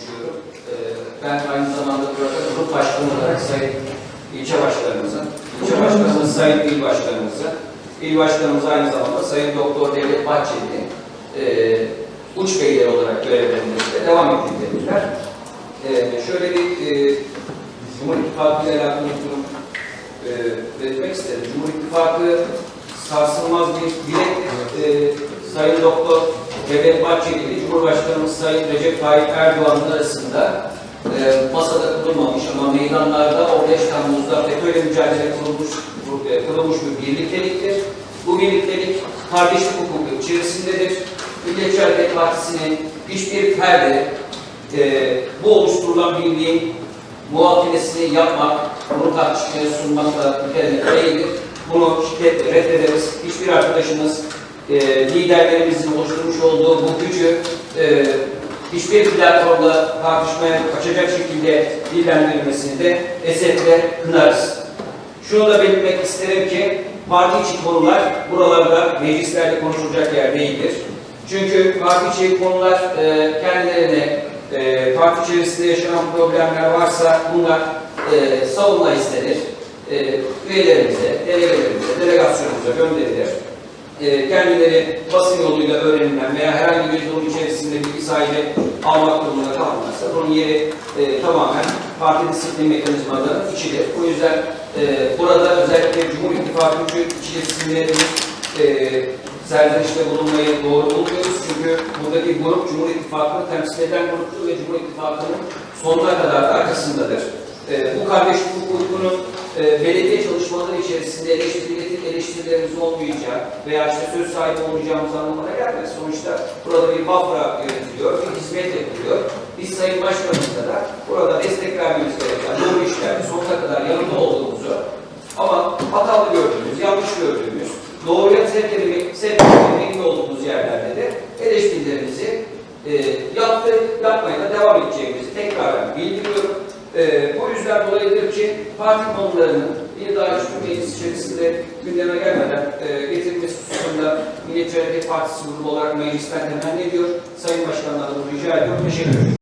konuşuyorum. Ee, ben aynı zamanda burada grup başkanı olarak sayın ilçe başkanımızın, ilçe başkanımız sayın il başkanımızın, il başkanımız aynı zamanda sayın doktor Devlet Bahçeli'nin e, uç beyleri olarak görevlerinde devam ettirildiler. E, şöyle bir e, Cumhur İttifakı ile alakalı durum e, belirtmek isterim. Cumhur İttifakı sarsılmaz bir dilektir. E, Sayın Doktor Devlet Bahçeli ile Cumhurbaşkanımız Sayın Recep Tayyip Erdoğan'ın arasında e, masada kurulmamış ama meydanlarda 15 Temmuz'da FETÖ'yle mücadele kurulmuş, e, kurulmuş bir birlikteliktir. Bu birliktelik kardeşlik hukuku içerisindedir. Milliyetçi Hareket Partisi'nin hiçbir ferdi e, bu oluşturulan birliğin muhakemesini yapmak, bunu tartışmaya sunmakla mükellef değildir. Bunu şiddetle reddederiz. Hiçbir arkadaşımız e, liderlerimizin oluşturmuş olduğu bu gücü e, hiçbir platformda tartışmaya açacak şekilde dillendirilmesini de esefle kınarız. Şunu da belirtmek isterim ki parti içi konular buralarda meclislerde konuşulacak yer değildir. Çünkü parti içi konular e, kendilerine e, parti içerisinde yaşanan problemler varsa bunlar e, savunma istenir. E, üyelerimize, delegelerimize, delegasyonumuza gönderilir. Kendileri basın yoluyla öğrenilen veya herhangi bir durum içerisinde bilgi sahibi almak durumunda kalmazsa bunun yeri e, tamamen parti disiplin mekanizmalarının içidir. Bu yüzden e, burada özellikle Cumhur İttifakı içerisinde bir e, serzenişte bulunmayı doğru bulmuyoruz. Çünkü buradaki grup Cumhur İttifakı'nı temsil eden gruptur ve Cumhur İttifakı'nın sonuna kadar da arkasındadır. E, bu kardeşlik hukukunun e, belediye çalışmaları içerisinde eleştirilerin eleştirilerimizin olmayacağı veya işte söz sahibi olmayacağımız anlamına gelmez. Sonuçta burada bir bafra yönetiliyor, bir hizmet yapılıyor. Biz Sayın Başkanımızla da burada destek vermemiz gereken doğru işlerde sonuna kadar yanında olduğumuzu ama hatalı gördüğümüz, yanlış gördüğümüz, doğruya sevk edilmek, sevk edilmek olduğumuz yerlerde de eleştirilerimizi e, yaptı, yapmaya da devam edeceğimizi tekrar bildiriyorum. E, bu yüzden dolayıdır ki parti konularının bir daha hiçbir meclis içerisinde gündeme gelmeden e, getirilmesi hususunda Milliyetçi Hareket Partisi grubu olarak meclisten temenni ediyor. Sayın Başkanlardan rica ediyorum. Teşekkür ederim.